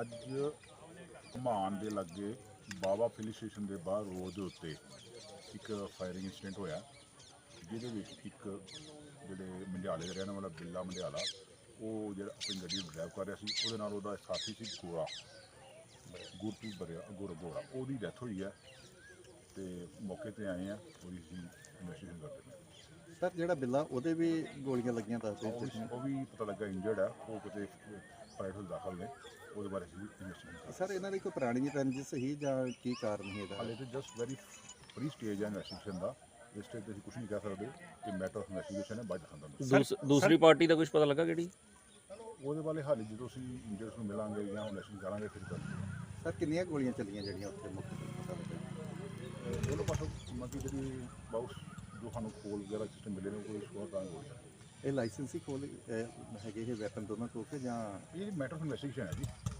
ਅੱਜ ਮਾਨ ਦੇ ਲਾਗੇ ਬਾਬਾ ਫਿਲਿੰਗ ਸਟੇਸ਼ਨ ਦੇ ਬਾਹਰ ਰੋਡ ਦੇ ਉੱਤੇ ਇੱਕ ਫਾਇਰਿੰਗ ਇਨਸੀਡੈਂਟ ਹੋਇਆ, ਜਿਹਦੇ ਵਿੱਚ ਇੱਕ ਜਿਹੜੇ ਮੰਡਿਆਲੇ ਦਾ ਰਹਿਣ ਵਾਲਾ ਬਿੱਲਾ ਮੰਡਿਆਲਾ, ਉਹ ਜਿਹੜਾ ਆਪਣੀ ਗੱਡੀ ਨੂੰ ਡਰਾਈਵ ਕਰ ਰਿਹਾ ਸੀ, ਉਹਦੇ ਨਾਲ ਉਹਦਾ ਸਾਥੀ ਸੀ ਗੋਰਾ, ਗੁਰਪ੍ਰੀਤ ਬਰਿਆ, ਗੋਰਾ ਗੋਰਾ, ਉਹਦੀ ਡੈਥ ਹੋਈ ਹੈ ਤੇ ਮੌਕੇ ਤੇ ਆਏ ਆ ਪੁਲਿਸ ਦੀ ਇਨਵੈਸਟੀਗੇਸ਼ਨ ਕਰਦੇ ਹਾਂ। ਸਰ ਜਿਹੜਾ ਬਿੱਲਾ ਉਹਦੇ ਵੀ ਗੋਲੀਆਂ ਲੱਗੀਆਂ ਦੱਸਦੇ ਉਹ ਵੀ- ਉਹ ਵੀ ਪਤਾ ਲੱਗਾ ਇੰਜਰਡ ਹੈ ਉਹ ਕਿਤੇ ਪ੍ਰਾਈਵੇਟ ਹਸਪਤਾਲ ਦਾਖਲ ਨੇ। ਉਹਦੇ ਬਾਰੇ ਅਸੀਂ ਇਨਵੈਸਟੀਗੇਸ਼ਨ ਸਰ ਇਹਨਾਂ ਦੀ ਕੋਈ ਪੁਰਾਣੀ ਰੰਜਿਸ਼ ਸੀ ਜਾਂ ਕੀ ਕਾਰਨ ਸੀ ਇਹਦਾ? ਹਾਲੇ ਤੇ ਜਸਟ ਵੈਰੀ ਫਰੀ ਸਟੇਜ ਹੈ ਇਨਵੈਸਟੀਗੇਸ਼ਨ ਦਾ। ਇਸ ਸਟੇਜ ਤੇ ਅਸੀਂ ਕੁਝ ਨਹੀਂ ਕਹਿ ਸਕਦੇ ਕਿ ਮੈਟਰ ਆਫ ਇਨਵੈਸਟੀਗੇਸ਼ਨ ਹੈ ਬਾਅਦ ਚ ਤੁਹਾਨੂੰ ਦੂਸ- ਦੂਸਰੀ ਪਾਰਟੀ ਦਾ ਕੁਝ ਪਤਾ ਲੱਗਾ ਕਿਹੜੀ? ਉਹਦੇ ਬਾਰੇ ਹਾਲੇ ਜਦੋਂ ਅਸੀਂ ਇੰਜਰਸ ਨੂੰ ਮਿਲਾਂਗੇ ਜਾਂ ਇਨਵੈਸਟੀਗੇਸ਼ਨ ਕਰਾਂਗੇ ਫਿਰ ਕਰਾਂਗੇ ਸਰ ਕਿੰਨੀਆਂ ਗੋਲੀਆਂ ਚੱਲੀਆਂ ਜਿਹੜੀਆਂ ਉੱਥੇ ਮੁੱਖ ਉਹਦੇ ਪਾਸੋਂ ਮਤਲਬ ਜਿਹੜੀ ਬਾਉਸ ਜੋ ਸਾਨੂੰ ਕੋਲ ਵਗੈਰਾ ਸਿਸਟਮ ਮਿਲੇ ਨੇ ਉਹ ਸੋਰ ਤਾਂ ਹੋ ਗਿਆ ਇਹ ਲਾਇਸੈਂਸੀ ਖੋਲ ਅਹ, ਹੈਗੇ ਇਹ ਵੈਪਨ ਦੋਨਾਂ ਕੋਲ ਕੇ ਜਾਂ ਇਹ ਮੈਟਰ ਆਫ ਇਨਵੈਸਟੀਗੇਸ਼ਨ ਹੈ ਜੀ।